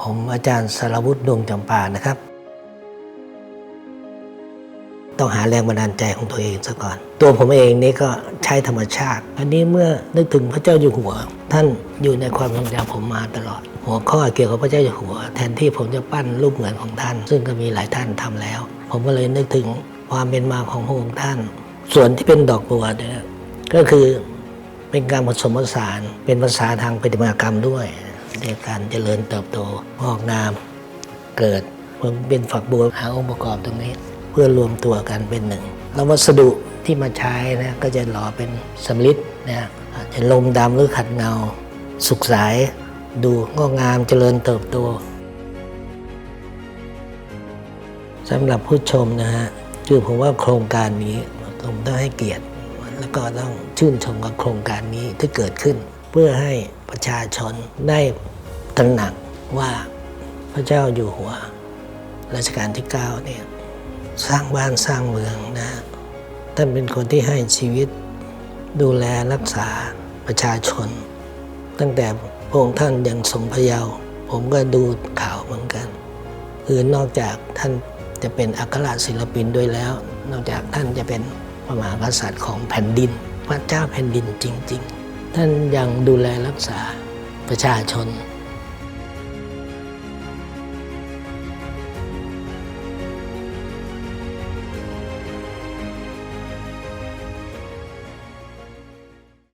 ผมอาจารย์สารวุฒิดวงจำปานะครับ ต้องหาแรงบันดาลใจของตัวเองซะก่อน ตัวผมเองนี่ก็ใช้ธรรมชาติ อันนี้เมื่อนึกถึงพระเจ้าอยู่หัว ท่านอยู่ในความทรงจำผมมาตลอด หัวข้อเกี่ยวกับพระเจ้าอยู่หัว แทนที่ผมจะปั้นรูปเหมือนของท่าน ซึ่งก็มีหลายท่านทำแล้ว ผมก็เลยนึกถึงความเป็นมาของพระองค์ท่าน ส่วนที่เป็นดอกบัวเนี่ยก็คือเป็นการผสมผสานเป็นภาษาทางปฏิมากรรมด้วย ในการเจริญเติบโตงอกงาม เกิดผมเป็นฝักบัวหาองค์ประกอบตรงนี้ เพื่อรวมตัวกันเป็นหนึ่งแล้ววัสดุที่มาใช้นะก็จะหล่อเป็นสำลิดนะอาจจะลมดำหรือขัดเงา สุกสาย ดูงอกงามเจริญเติบโตสำหรับผู้ชมนะฮะคือผมว่าโครงการนี้ผมต้องให้เกียรติ แล้วก็ต้องชื่นชมกับโครงการนี้ที่เกิดขึ้น เพื่อให้ประชาชนได้ ตระหนักว่าพระเจ้าอยู่หัวรัชกาลที่9เนี่ยสร้างบ้านสร้างเมืองนะท่านเป็นคนที่ให้ชีวิตดูแลรักษาประชาชน ตั้งแต่พระองค์ท่านยังทรงพระเยาว์ผมก็ดูข่าวเหมือนกัน คือนอกจากท่านจะเป็นอัครศิลปินด้วยแล้ว นอกจากท่านจะเป็นพระมหากษัตริย์ของแผ่นดิน พระเจ้าแผ่นดินจริง ๆ ท่านยังดูแลรักษาประชาชน